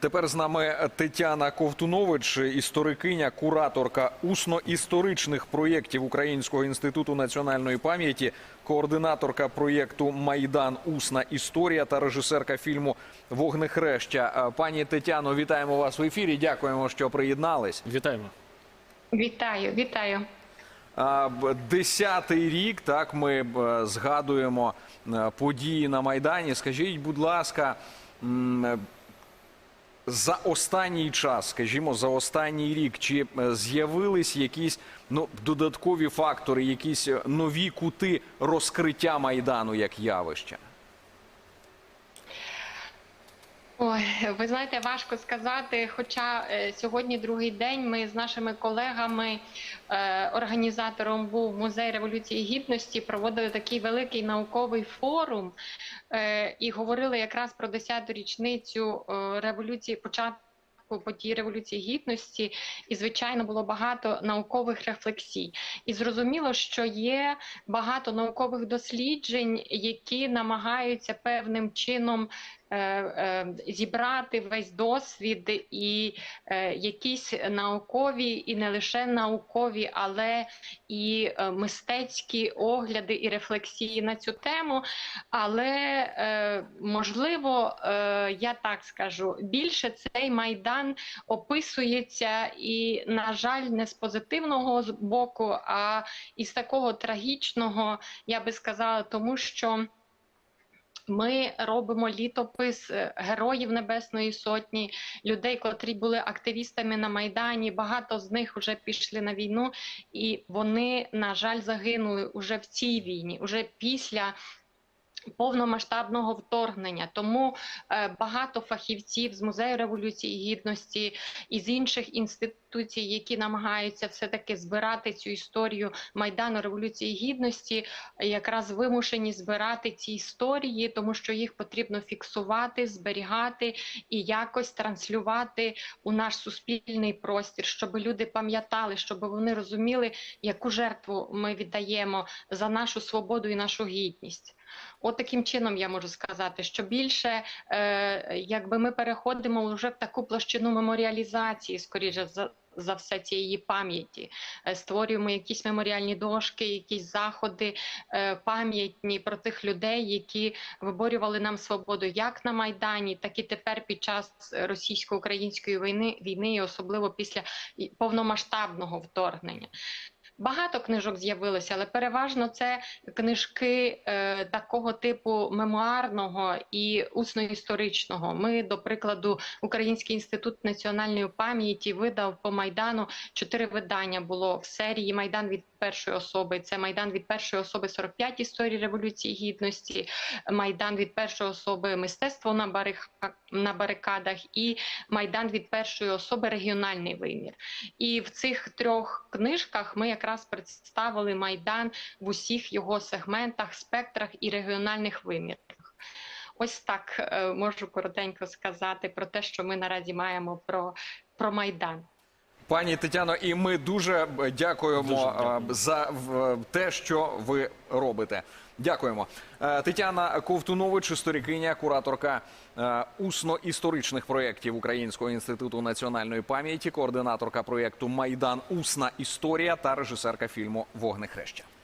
Тепер з нами Тетяна Ковтунович, історикиня, кураторка усно-історичних проєктів Українського інституту національної пам'яті, координаторка проєкту Майдан Усна історія та режисерка фільму Вогнехреща. Е, Пані Тетяно, вітаємо вас в ефірі. Дякуємо, що приєднались. Вітаємо. Вітаю, вітаю. Десятий рік, так ми згадуємо е, події на Майдані. Скажіть, будь ласка, за останній час, скажімо, за останній рік, чи е, з'явились якісь ну, додаткові фактори, якісь е, нові кути розкриття Майдану як явища? Ой, ви знаєте, важко сказати. Хоча е, сьогодні другий день ми з нашими колегами, е, організатором був музей революції гідності, проводили такий великий науковий форум е, і говорили якраз про 10-ту річницю революції початку. Події революції гідності, і звичайно було багато наукових рефлексій. І зрозуміло, що є багато наукових досліджень, які намагаються певним чином зібрати весь досвід і е, якісь наукові, і не лише наукові, але і е, мистецькі огляди і рефлексії на цю тему. Але е, можливо, е, я так скажу, більше цей майдан описується і, на жаль, не з позитивного боку, а із такого трагічного, я би сказала, тому що. Ми робимо літопис е, героїв Небесної Сотні, людей, котрі були активістами на Майдані. Багато з них вже пішли на війну, і вони, на жаль, загинули уже в цій війні, уже після. Повномасштабного вторгнення тому е, багато фахівців з музею революції гідності і з інших інституцій, які намагаються все таки збирати цю історію майдану революції гідності, якраз вимушені збирати ці історії, тому що їх потрібно фіксувати, зберігати і якось транслювати у наш суспільний простір, щоб люди пам'ятали, щоб вони розуміли, яку жертву ми віддаємо за нашу свободу і нашу гідність. От таким чином я можу сказати, що більше е, якби ми переходимо вже в таку площину меморіалізації, скоріше за. За все цієї пам'яті Е, створюємо якісь меморіальні дошки, якісь заходи е, пам'ятні про тих людей, які виборювали нам свободу як на майдані, так і тепер під час російсько-української війни війни, і особливо після повномасштабного вторгнення. Багато книжок з'явилося, але переважно це книжки е, такого типу мемуарного і усно-історичного. Ми, до прикладу, Український інститут національної пам'яті видав по майдану чотири видання. Було в серії Майдан від першої особи. Це Майдан від першої особи 45 історії революції гідності, Майдан від першої особи мистецтво на бариха- на барикадах і Майдан від першої особи регіональний вимір. І в цих трьох книжках ми якраз представили майдан в усіх його сегментах, спектрах і регіональних вимірах. Ось так е, можу коротенько сказати про те, що ми наразі маємо про, про майдан. Пані Тетяно, і ми дуже дякуємо Дуже дякую. е, за те, що ви робите. Дякуємо. Е, Тетяна Ковтунович, історикиня, кураторка е, усно-історичних проєктів Українського інституту національної пам'яті, координаторка проєкту Майдан Усна історія та режисерка фільму Вогнехреща.